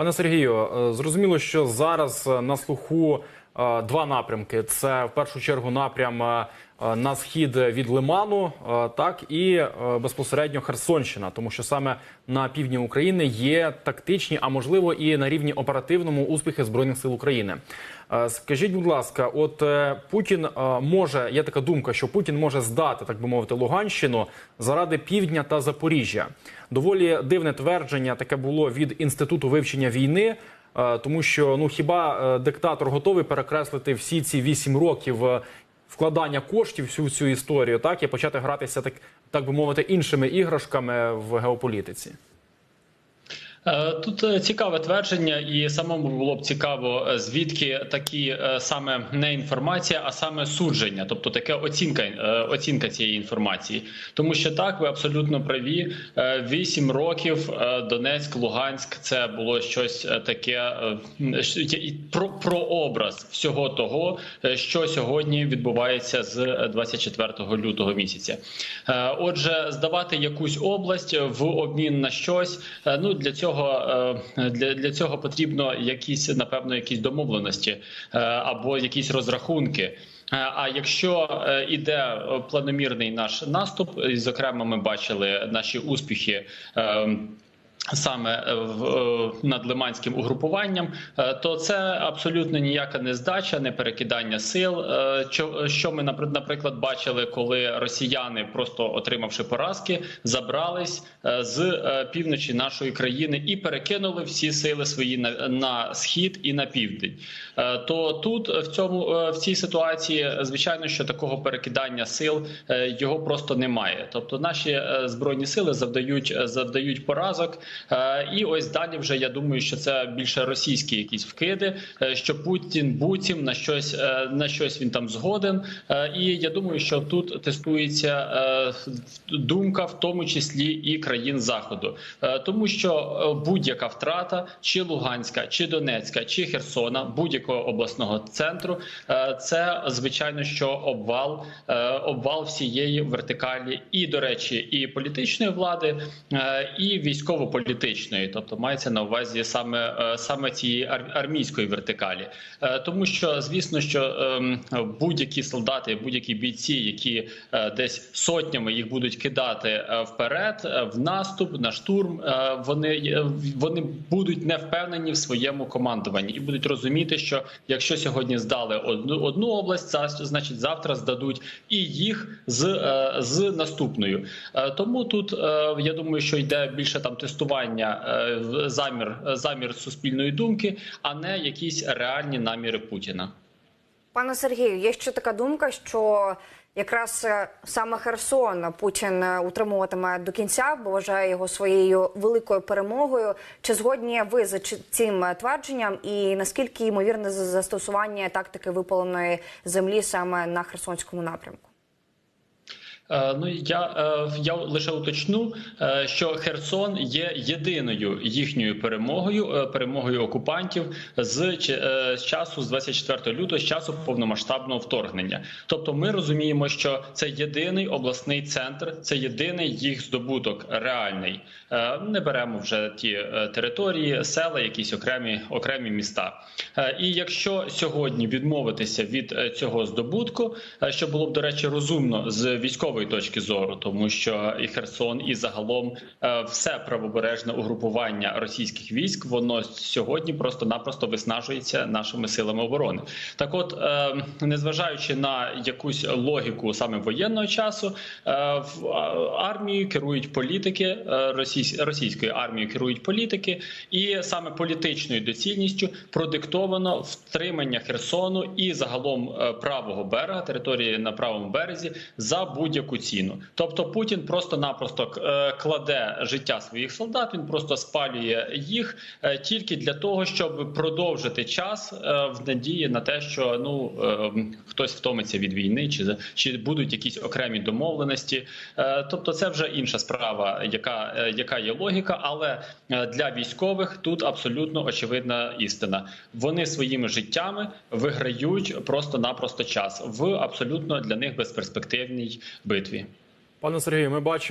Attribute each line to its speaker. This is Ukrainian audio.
Speaker 1: Пане Сергію, е, зрозуміло, що зараз е, на слуху е, два напрямки: це в першу чергу напрям на схід від Лиману, е, так і е, безпосередньо Херсонщина, тому що саме на півдні України є тактичні, а можливо і на рівні оперативному успіхи збройних сил України. Е, Скажіть, будь ласка, от е, Путін е, може, є така думка, що Путін може здати, так би мовити, Луганщину заради півдня та Запоріжжя. Доволі дивне твердження таке було від інституту вивчення війни. е, Тому що ну хіба е, диктатор готовий перекреслити всі ці вісім років е, вкладання коштів всю цю історію, так і почати гратися так, так би мовити, іншими іграшками в геополітиці?
Speaker 2: Е, Тут е, цікаве твердження, і самому було б цікаво, е, звідки такі саме не інформація, а саме судження, тобто таке оцінка оцінка цієї інформації. Тому що так, ви абсолютно праві. Вісім років Донецьк, Луганськ це було щось таке про, про образ всього того, що сьогодні відбувається з е, 24 лютого місяця. Отже, здавати якусь область в обмін на щось. Ну для цього е, для, для цього потрібно якісь напевно якісь домовленості е, або якісь розрахунки. Е, А якщо іде планомірний наш наступ, і зокрема, ми бачили наші успіхи. Саме е, в е, над лиманським угрупуванням, е, то це абсолютно ніяка не здача, не перекидання сил. Що, ми наприклад бачили, коли росіяни, просто отримавши поразки, забрались з півночі нашої країни і перекинули всі сили свої на, схід і на південь. То тут в цьому в цій ситуації, звичайно, що такого перекидання сил його просто немає. Тобто, наші збройні сили завдають завдають поразок. Е, І ось далі вже я думаю, що це більше російські якісь вкиди, е, що Путін буцім на щось е, на щось він там згоден. І я думаю, що тут тестується думка, в тому числі і країн заходу, тому що будь-яка втрата, чи Луганська, чи Донецька, чи Херсона, будь-якого обласного центру, це звичайно, що обвал, обвал всієї вертикалі, і до речі, і політичної влади, і військово-політичної, тобто мається на увазі саме е, саме цієї ар- армійської вертикалі, Е, тому що звісно, що ем, будь-які солдати, будь-які бійці, які е, десь сотнями їх будуть кидати вперед, в наступ на штурм, вони вони будуть не впевнені в своєму командуванні і будуть розуміти, що якщо сьогодні здали одну одну область, значить завтра здадуть і їх з, з наступною. Тому тут я думаю, що йде більше там тестування е, в- замір замір суспільної думки, а не якісь реальні наміри Путіна.
Speaker 3: Пане Сергію, є ще така думка, що якраз е, саме Херсон Путін е, утримуватиме до кінця, бо вважає його своєю великою перемогою. Чи згодні ви за цим е, твердженням? І наскільки ймовірне за- застосування тактики випаленої землі саме на Херсонському напрямку?
Speaker 2: Е, Ну я, е, я лише уточну, е, що Херсон є єдиною їхньою перемогою, перемогою окупантів з, з часу з 24 лютого, з часу повномасштабного вторгнення. Тобто, ми розуміємо, що це єдиний обласний центр, це єдиний їх здобуток реальний. Не беремо вже ті території, села, якісь окремі окремі міста. І якщо сьогодні відмовитися від цього здобутку, що було б до речі розумно з військової точки зору, тому що і Херсон, і загалом е, все правобережне угрупування російських військ, воно сьогодні просто-напросто виснажується нашими силами оборони. Так, от, е, незважаючи на якусь логіку саме воєнного часу, е, в а- армією керують політики е, російсь- російською керують політики, і саме політичною доцільністю продиктовано втримання Херсону і загалом правого берега території на правому березі за будь-яку ціну. Тобто Путін просто-напросто е, кладе життя своїх солдат. Він просто спалює їх е, тільки для того, щоб продовжити час е, в надії на те, що ну хтось втомиться від війни, чи чи будуть якісь окремі домовленості. Тобто, це вже інша справа, яка, яка є логіка, але для військових тут абсолютно очевидна істина. Вони своїми життями виграють просто-напросто час в абсолютно для них безперспективній битві.
Speaker 1: Пане Сергію, ми бачимо.